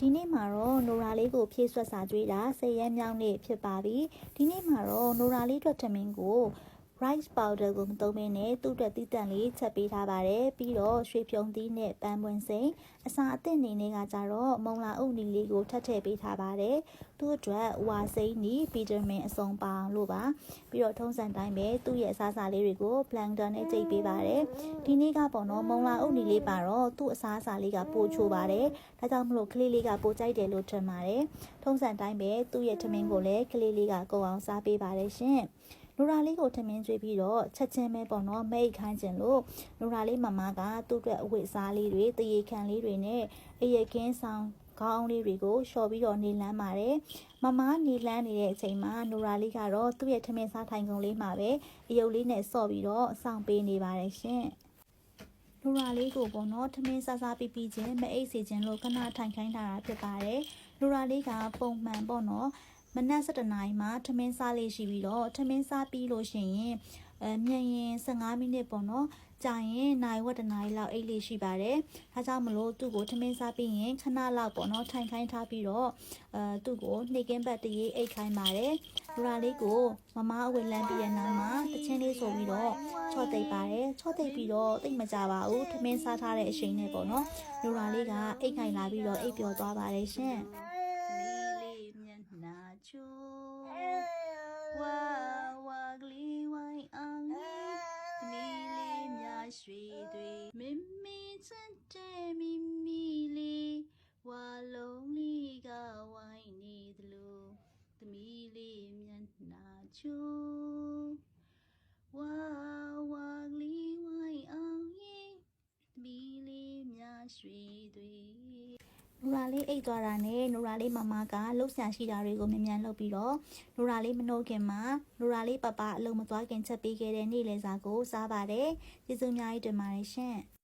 ဒီနေ့မှာတော့နိုရာလေးကိုဖြည့်ဆွတ်စာကြွေးတာ၁၀ရက်မြောက်နေ့ဖြစ်ပါပြီဒီနေ့မှာတော့နိုရာလေးအတွက်ထမင်းကို rice powder ကိုမသုံးဘဲနဲ့သူ့အတွက်တီးတန့်လေးချက်ပေးထားပါတယ်ပြီးတော့ရွှေဖြုံသီးနဲ့ပန်းပွင့်စိမ်အစာအသစ်နေနေကကြတော့မုံလာအုပ်နီလေးကိုထပ်ထည့်ပေးထားပါတယ်သူ့အတွက်ဝါစိမ်းနီဗီတာမင်အစုံပါအောင်လို့ပါပြီးတော့ထုံးစံတိုင်းပဲသူ့ရဲ့အစားအစာလေးတွေကို blender နဲ့ကြိတ်ပေးပါတယ်ဒီနေ့ကပေါ့နော်မုံလာအုပ်နီလေးပါတော့သူ့အစားအစာလေးကပိုချိုပါတယ်ဒါကြောင့်မလို့ကလေးလေးကပိုကြိုက်တယ်လို့ထင်ပါတယ်ထုံးစံတိုင်းပဲသူ့ရဲ့ထမင်းကိုလည်းကလေးလေးကကိုအောင်စားပေးပါတယ်ရှင် လူရာလေးကိုထမင်းကျွေးပြီးတော့ချက်ချင်းပဲပေါ့နော်မိတ်ခိုင်းခြင်းလို့လူရာလေးမမကသူ့အတွက်အဝတ်အစားလေးတွေတရေခံလေးတွေနဲ့အရကင်းဆောင်ခေါင်းလေးတွေကိုလျှော်ပြီးတော့နေလန်းပါတယ်မမနေလန်းနေတဲ့အချိန်မှာနူရာလေးကတော့သူ့ရဲ့ထမင်းစားထိုင်ကုန်လေးမှာပဲအယုတ်လေးနဲ့ဆော့ပြီးတော့အဆောင်ပေးနေပါတယ်ရှင်နူရာလေးကိုပေါ့နော်ထမင်းစားစားပြီးပြီးချင်းမအိပ်စေခြင်းလို့ခဏထိုင်ခိုင်းထားတာဖြစ်ပါတယ်နူရာလေးကပုံမှန်ပေါ့နော် မနက်7:00နာရီမှာထမင်းစားလေးရှိပြီးတော့ထမင်းစားပြီးလို့ရှိရင်အဲမြန်ရင်15မိနစ်ပေါ့နော်ကြာရင်နိုင်ဝက်တစ်နာရီလောက်အိတ်လေးရှိပါတယ်ဒါကြောင့်မလို့သူ့ကိုထမင်းစားပြီးရင်ခဏလောက်ပေါ့နော်ထိုင်ခိုင်းထားပြီးတော့အဲသူ့ကိုနှိပ်ကင်းဘက်တရေအိတ်ခိုင်းပါတယ်လူရာလေးကိုမမအဝယ်လမ်းပြီးတဲ့နောက်မှာတချင်းလေးဆိုပြီးတော့ချော့သိပ်ပါတယ်ချော့သိပ်ပြီးတော့တိတ်မကြပါဘူးထမင်းစားထားတဲ့အချိန်နဲ့ပေါ့နော်လူရာလေးကအိတ်ခိုင်လာပြီးတော့အိတ်ပျော်သွားပါတယ်ရှင် လေးများရွှေတွေမင်မီစတဲ့မီမီလေးဝါလုံးလေးကဝိုင်းနေသလိုသမီး နူရာလေးအိတ်သွားတာနဲ့နူရာလေးမမကလှုပ်ရှားရှိတာတွေကိုမြန်မြန်လုပ်ပြီးတော့နူရာလေးမနှုတ်ခင်မှာနူရာလေးပပအလုံးမသွားခင်ချက်ပေးခဲ့တဲ့နေ့လည်စာကိုစားပါတယ်ကျေးဇူးအများကြီးတင်ပါတယ်ရှင်